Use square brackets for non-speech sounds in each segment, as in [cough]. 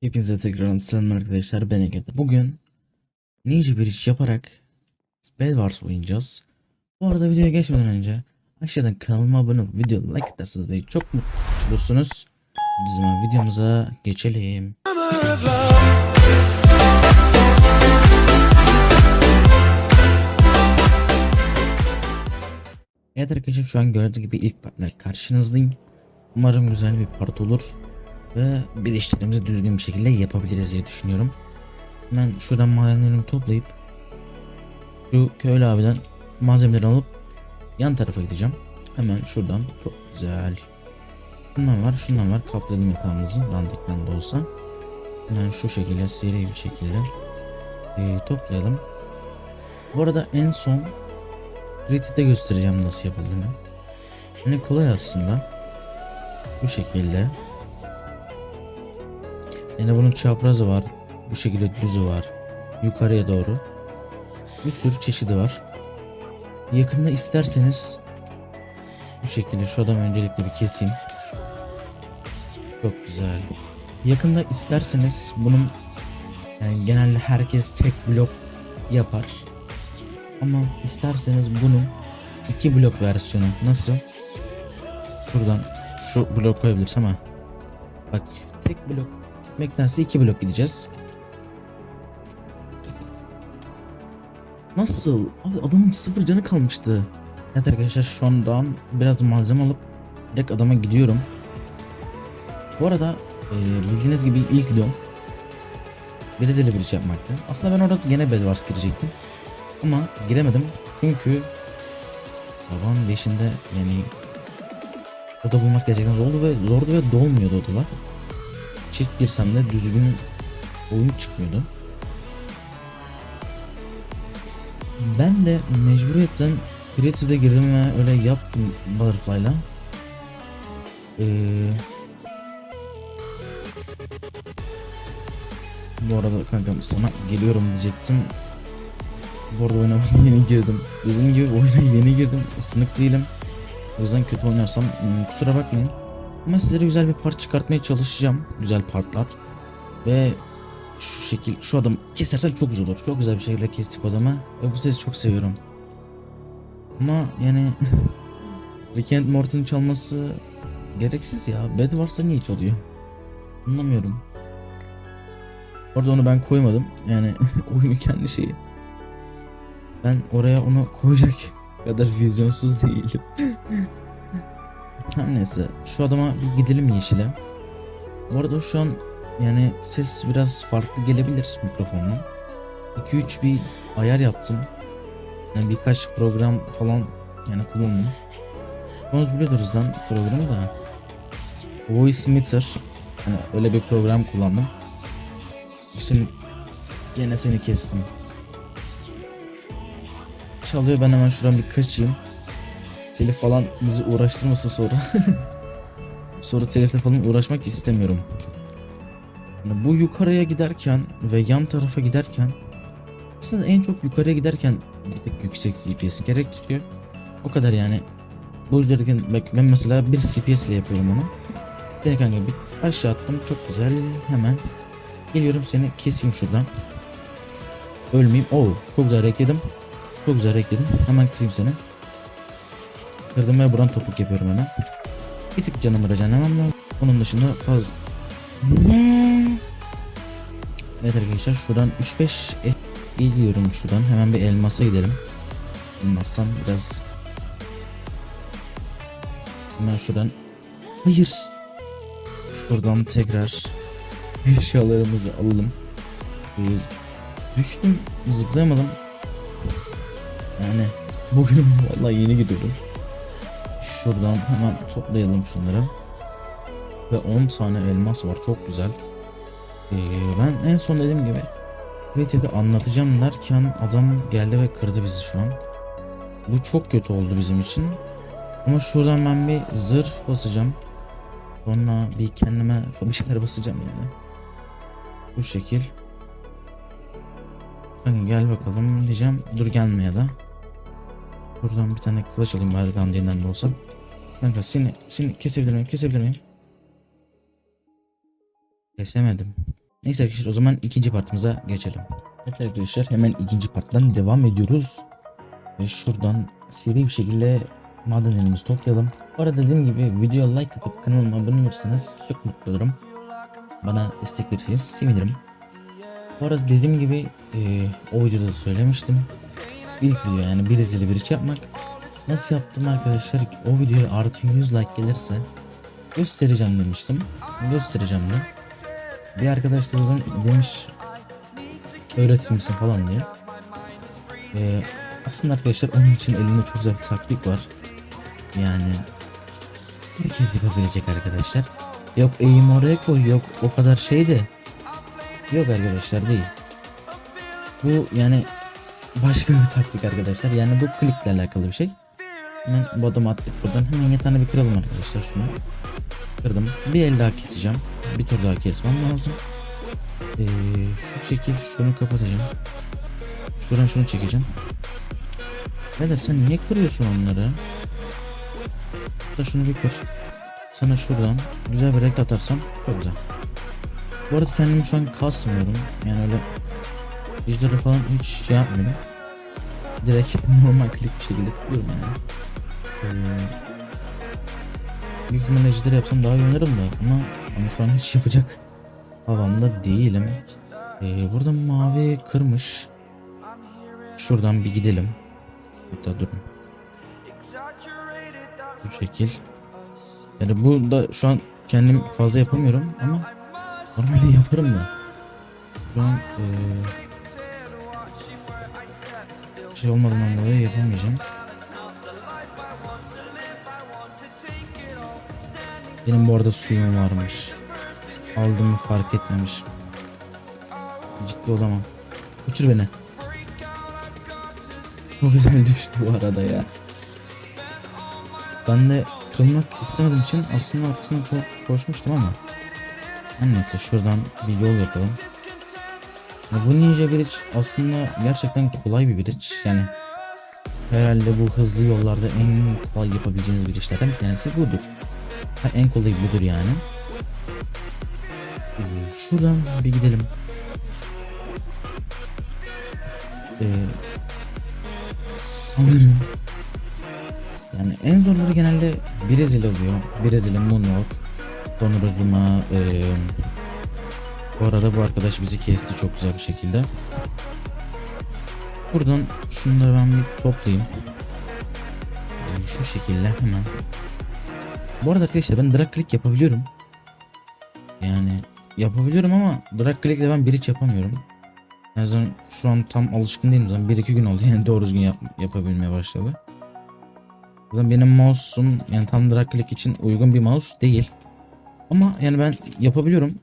Hepinize tekrar selam arkadaşlar ben Ege'de. Bugün Ninja bir iş yaparak Bedwars oynayacağız. Bu arada videoya geçmeden önce aşağıdan kanalıma abone olup video like atarsanız beni çok mutlu olursunuz. O zaman videomuza geçelim. Evet arkadaşlar şu an gördüğünüz gibi ilk partla karşınızdayım. Umarım güzel bir part olur ve bir işlerimizi düzgün bir şekilde yapabiliriz diye düşünüyorum. Ben şuradan madenlerimi toplayıp şu köylü abiden malzemeleri alıp yan tarafa gideceğim. Hemen şuradan çok güzel. Şundan var, şundan var. Kaplayalım yatağımızı dandikten de olsa. Hemen şu şekilde seri bir şekilde e, toplayalım. Bu arada en son Kritite göstereceğim nasıl yapıldığını. Yani kolay aslında. Bu şekilde. Yani bunun çaprazı var. Bu şekilde düzü var. Yukarıya doğru. Bir sürü çeşidi var. Yakında isterseniz bu şekilde şu adamı öncelikle bir keseyim. Çok güzel. Yakında isterseniz bunun yani genelde herkes tek blok yapar. Ama isterseniz bunun iki blok versiyonu nasıl? Buradan şu blok koyabiliriz ama bak tek blok gitmektense iki blok gideceğiz. Nasıl? Abi adamın sıfır canı kalmıştı. Evet arkadaşlar şu andan biraz malzeme alıp direkt adama gidiyorum. Bu arada e, bildiğiniz gibi ilk videom Brezilya bir iş yapmaktı. Aslında ben orada gene Bedwars girecektim. Ama giremedim çünkü sabahın 5'inde yani orada bulmak gerçekten zordu ve zordu ve dolmuyordu odalar. Çift girsem de düzgün oyun çıkmıyordu. Ben de mecburiyetten Creative'de girdim ve öyle yaptım Butterfly'la. Ee, bu arada kankam sana geliyorum diyecektim. Bu arada oynamaya [laughs] yeni girdim. Dediğim gibi oyuna yeni girdim. Isınık değilim. O yüzden kötü oynarsam hmm, kusura bakmayın. Ama sizlere güzel bir part çıkartmaya çalışacağım. Güzel partlar. Ve şu şekil şu adam kesersen çok güzel olur. Çok güzel bir şekilde kestik adamı. Ve bu sesi çok seviyorum. Ama yani [laughs] Rick and Morty'nin çalması gereksiz ya. Bed varsa niye çalıyor? Anlamıyorum. Orada onu ben koymadım. Yani [laughs] oyunu kendi şeyi. Ben oraya onu koyacak [laughs] kadar vizyonsuz değilim. Her neyse şu adama bir gidelim yeşile. Bu arada şu an yani ses biraz farklı gelebilir mikrofonla. 2-3 bir ayar yaptım. Yani birkaç program falan yani kullandım. Onu biliyoruz lan programı da. Voice Meter. Yani öyle bir program kullandım. Şimdi gene seni kestim. Çalıyor ben hemen şuradan bir kaçayım. Telif falan bizi uğraştırmasın sonra. [laughs] sonra telifle falan uğraşmak istemiyorum. Yani bu yukarıya giderken ve yan tarafa giderken aslında en çok yukarıya giderken bir tık yüksek CPS gerektiriyor. O kadar yani. Bu bak ben mesela bir CPS ile yapıyorum onu. Gene kanka bir aşağı attım çok güzel hemen geliyorum seni keseyim şuradan. Ölmeyeyim. Oo çok güzel ekledim. Çok güzel ekledim. Hemen kırayım seni. Kırdım ve buradan topuk yapıyorum hemen. Bir tık canımı recanlamam lazım. Onun dışında fazla... Ne? Evet arkadaşlar şuradan 3-5 et geliyorum şuradan. Hemen bir elmasa gidelim. Elmastan biraz... Hemen şuradan... Hayır. Şuradan tekrar eşyalarımızı alalım. Ee, düştüm zıplayamadım. Yani bugün [laughs] vallahi yeni gidiyorum. Şuradan hemen toplayalım şunları. Ve 10 tane elmas var çok güzel. Ee, ben en son dediğim gibi Creative'de anlatacağım derken adam geldi ve kırdı bizi şu an. Bu çok kötü oldu bizim için. Ama şuradan ben bir zırh basacağım. Sonra bir kendime bir şeyler basacağım yani. Bu şekil. Hani gel bakalım diyeceğim. Dur gelme ya da. Buradan bir tane kılıç alayım bari Gandhi'den de olsa. Kanka seni, seni kesebilir miyim? Kesebilir miyim? Kesemedim. Neyse arkadaşlar o zaman ikinci partımıza geçelim. Evet arkadaşlar hemen ikinci parttan devam ediyoruz. Ve şuradan seri bir şekilde madenlerimizi toplayalım. Bu arada dediğim gibi videoya like atıp kanalıma abone olursanız çok mutlu olurum. Bana destek verirseniz sevinirim. Bu arada dediğim gibi e, o videoda da söylemiştim. İlk video yani bir izili bir iş yapmak. Nasıl yaptım arkadaşlar? O videoya artı 100 like gelirse göstereceğim demiştim. Göstereceğim de. Bir arkadaş da zaten demiş öğretir misin falan diye. Ee, aslında arkadaşlar onun için elimde çok güzel bir taktik var. Yani herkes yapabilecek arkadaşlar. Yok eğim oraya koy yok o kadar şey de. Yok arkadaşlar değil. Bu yani başka bir taktik arkadaşlar. Yani bu klikle alakalı bir şey. Hemen adamı attık buradan. Hemen yatağını bir kıralım arkadaşlar şunu. Kırdım. Bir el daha keseceğim. Bir tur daha kesmem lazım. Ee, şu şekil şunu kapatacağım. Şuradan şunu çekeceğim. Beyler sen niye kırıyorsun onları? Da şunu bir kır. Sana şuradan güzel bir renk atarsam çok güzel. Bu arada kendimi şu an kasmıyorum. Yani öyle dijitalde falan hiç şey yapmıyorum. Direkt [laughs] normal klik bir şekilde tıklıyorum yani. Ee, büyük ihtimalle yapsam daha iyi oynarım da ama, ama şu an hiç yapacak havamda değilim. Ee, burada mavi kırmış. Şuradan bir gidelim. Hatta durun. Bu şekil. Yani bu da şu an kendim fazla yapamıyorum ama normalde yaparım da. Şu an ee, şey olmadığından dolayı yapamayacağım. Benim bu arada suyum varmış. Aldığımı fark etmemiş. Ciddi olamam. Uçur beni. [laughs] Çok güzel düştü bu arada ya. Ben de kırılmak istemediğim için aslında arkasına ko- koşmuştum ama. Her neyse şuradan bir yol yapalım. Bu Ninja Bridge aslında gerçekten kolay bir bridge. Yani herhalde bu hızlı yollarda en kolay yapabileceğiniz bridge'lerden bir tanesi budur. Ha, en kolay budur yani. Ee, şuradan bir gidelim. Ee, sanırım yani en zorları genelde Brezilya oluyor. Brezilya, Moonwalk. Sonra Cuma. Ee, bu arada bu arkadaş bizi kesti çok güzel bir şekilde. Buradan şunları ben bir toplayayım. Ee, şu şekilde hemen. Bu arada arkadaşlar ben drag click yapabiliyorum. Yani yapabiliyorum ama drag click ile ben bir hiç yapamıyorum. En azından şu an tam alışkın değilim zaten 1-2 gün oldu yani [laughs] doğru düzgün yap, yapabilmeye başladı. Zaten benim mouse'um yani tam drag click için uygun bir mouse değil. Ama yani ben yapabiliyorum.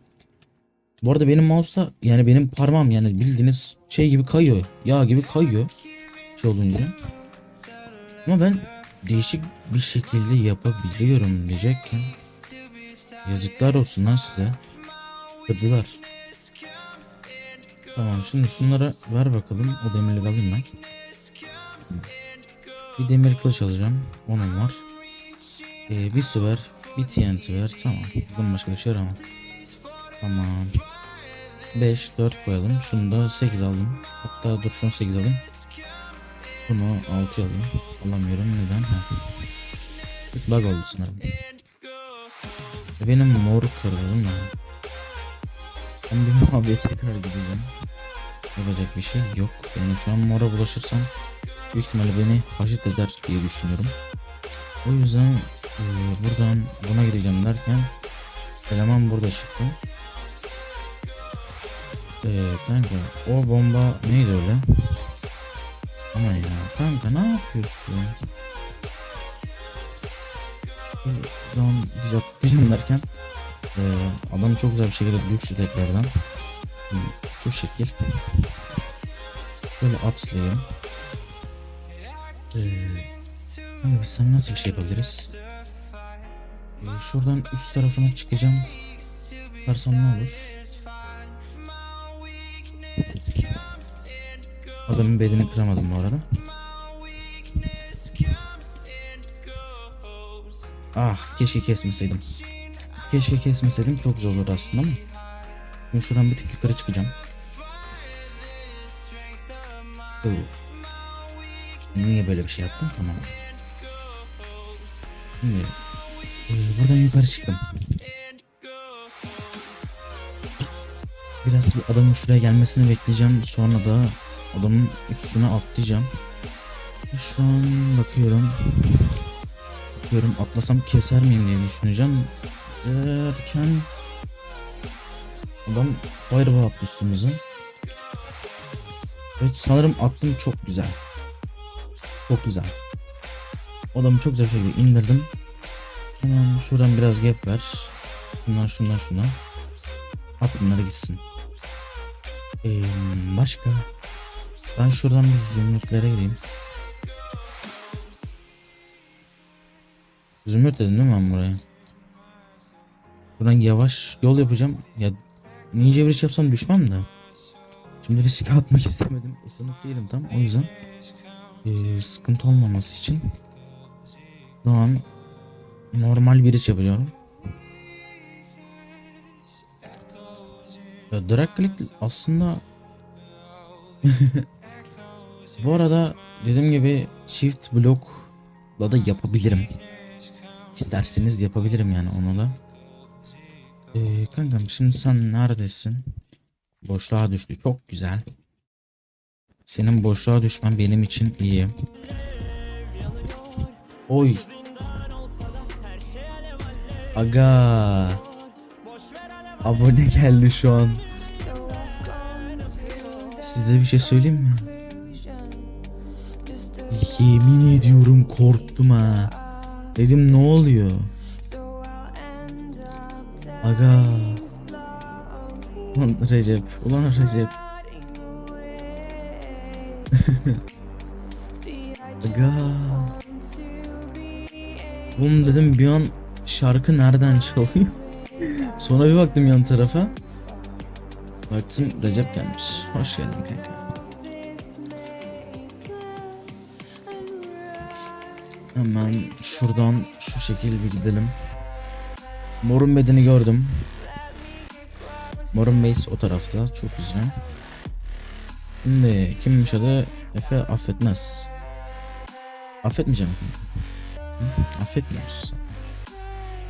Bu arada benim mouse'da yani benim parmağım yani bildiğiniz şey gibi kayıyor. Yağ gibi kayıyor. Şey olunca. Ama ben değişik bir şekilde yapabiliyorum diyecekken. Yazıklar olsun lan size. Kırdılar. Tamam şimdi şunlara ver bakalım. O demirleri alayım ben. Bir demir kılıç alacağım. Onun var. Ee, bir su ver. Bir TNT ver. Tamam. Buradan başka bir şey aramam. Tamam. 5, 4 koyalım. Şunu da 8 aldım. Hatta dur şunu 8 alayım. Bunu 6 alayım. Alamıyorum. Neden? Ha. Bug oldu sanırım. Benim mor değil mi? Ben bir [laughs] maviye tekrar gideceğim. Yapacak bir şey yok. Yani şu an mora bulaşırsam büyük ihtimalle beni haşit eder diye düşünüyorum. O yüzden e, buradan buna gideceğim derken eleman burada çıktı. Ee, kanka o bomba neydi öyle? Aman ya kanka ne yapıyorsun? Buradan biz atlayacağım derken e, adam çok güzel bir şekilde düştü tekrardan. Şu şekil. Böyle atlayayım. Ee, Kanka biz sana nasıl bir şey yapabiliriz? Ee, şuradan üst tarafına çıkacağım. Çıkarsam ne olur? Adamın belini kıramadım bu arada. Ah keşke kesmeseydim. Keşke kesmeseydim çok zor olur aslında ama. Şimdi şuradan bir tık yukarı çıkacağım. Oo. Niye böyle bir şey yaptım? Tamam. Şimdi e, buradan yukarı çıktım. Biraz bir adamın şuraya gelmesini bekleyeceğim. Sonra da adamın üstüne atlayacağım. Şu an bakıyorum. Bakıyorum atlasam keser miyim diye düşüneceğim. Derken adam fireball attı üstümüze. Evet sanırım attım çok güzel. Çok güzel. Adamı çok güzel şekilde indirdim. Hemen şuradan biraz gap ver. Şundan şundan şundan. At bunları gitsin. Ee, başka? Ben şuradan bir zümrütlere gireyim. Zümrüt dedim değil mi ben buraya? Buradan yavaş yol yapacağım. Ya ninja bridge yapsam düşmem de. Şimdi risk atmak [laughs] istemedim. Isınık değilim tam. O yüzden ee, sıkıntı olmaması için şu an normal bridge yapıyorum. Ya drag click aslında [laughs] bu arada dediğim gibi çift blokla da yapabilirim. İsterseniz yapabilirim yani onu da. Ee, kankam şimdi sen neredesin? Boşluğa düştü. Çok güzel. Senin boşluğa düşmen benim için iyi. Oy. Aga. Abone geldi şu an. Size bir şey söyleyeyim mi? Yemin ediyorum korktum ha. Dedim ne oluyor? Aga. Ulan Recep, ulan Recep. [laughs] Aga. Oğlum dedim bir an şarkı nereden çalıyor? Sonra bir baktım yan tarafa. Baktım Recep gelmiş. Hoş geldin kanka. Hemen şuradan şu şekil bir gidelim. Morun bedeni gördüm. Morun base o tarafta. Çok güzel. Şimdi kimmiş adı? Efe affetmez. Affetmeyeceğim. Hı? Affetmiyor musun sen?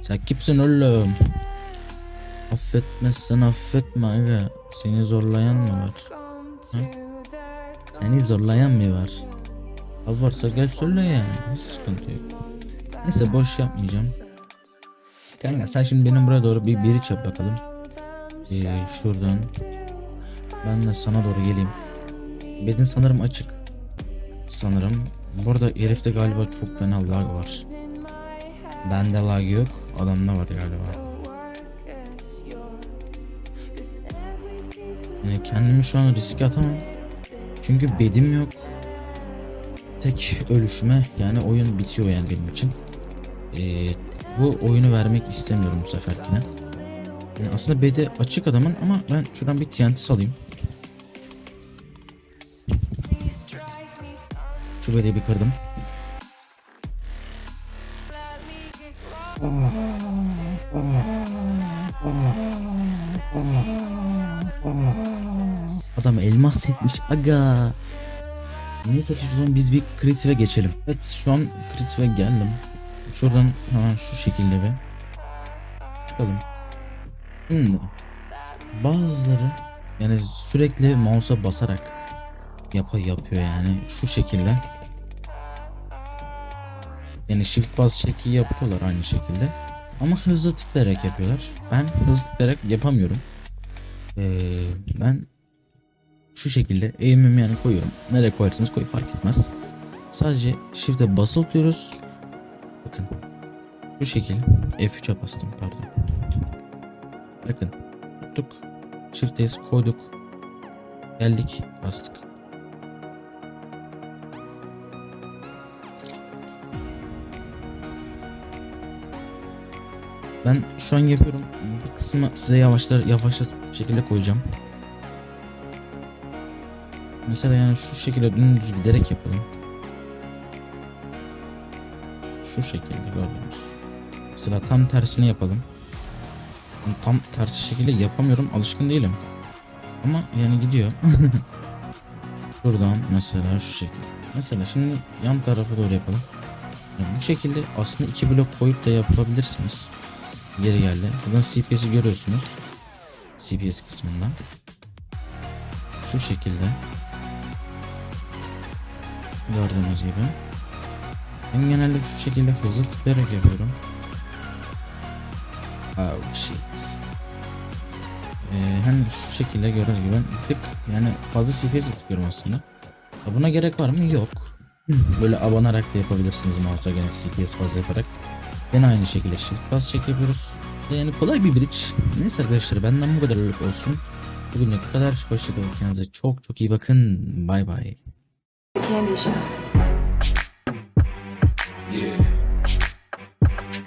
Sen kimsin oğlum? Affetmezsen affetme aga. Seni zorlayan mı var? Hı? Seni zorlayan mı var? Al varsa gel söyle yani. Hiç sıkıntı yok. Neyse boş yapmayacağım. Kanka sen şimdi benim buraya doğru bir biri çap bakalım. Ee, şuradan. Ben de sana doğru geleyim. Bedin sanırım açık. Sanırım. Bu arada herifte galiba çok fena lag var. Bende lag yok. Adamda var galiba. Yani kendimi şu an riske atamam. Çünkü bedim yok. Tek ölüşüme yani oyun bitiyor yani benim için. Ee, bu oyunu vermek istemiyorum bu seferkine. Yani aslında bedi açık adamın ama ben şuradan bir TNT salayım. Şu bediyi bir kırdım. Adam elmas etmiş aga. Neyse şu zaman biz bir kritife geçelim. Evet şu an kritife geldim. Şuradan hemen şu şekilde bir çıkalım. Şimdi bazıları yani sürekli mouse'a basarak yap yapıyor yani şu şekilde. Yani shift bas şekli yapıyorlar aynı şekilde. Ama hızlı tıklayarak yapıyorlar. Ben hızlı tıklayarak yapamıyorum. Ee, ben şu şekilde eğimimi yani koyuyorum. Nereye koyarsanız koy fark etmez. Sadece shift'e basılı. Bakın. Bu şekil F3'e bastım pardon. Bakın. Tuttuk. Shift'teyiz koyduk. Geldik bastık. Ben şu an yapıyorum. Bir kısmı size yavaşlar yavaşlatıp şekilde koyacağım. Mesela yani şu şekilde dümdüz giderek yapalım. Şu şekilde gördüğünüz. Mesela tam tersini yapalım. Yani tam tersi şekilde yapamıyorum. Alışkın değilim. Ama yani gidiyor. [laughs] Buradan mesela şu şekilde. Mesela şimdi yan tarafa doğru yapalım. Yani bu şekilde aslında iki blok koyup da yapabilirsiniz. Geri geldi. Buradan CPS'i görüyorsunuz. CPS kısmından. Şu şekilde. Gördüğünüz gibi. Ben genelde şu şekilde hızlı tıklayarak yapıyorum. Oh shit. Ee, hani şu şekilde gördüğünüz gibi tık yani fazla CPS tıklıyorum aslında. Ya Buna gerek var mı? Yok. Böyle abanarak da yapabilirsiniz mouse'a gene CPS fazla yaparak. Yine aynı şekilde shift bas çek yapıyoruz. Yani kolay bir bridge. Neyse arkadaşlar benden bu kadarlık olsun. Bugünlük bu kadar. Hoşçakalın. Kendinize çok çok iyi bakın. Bay bay. 下。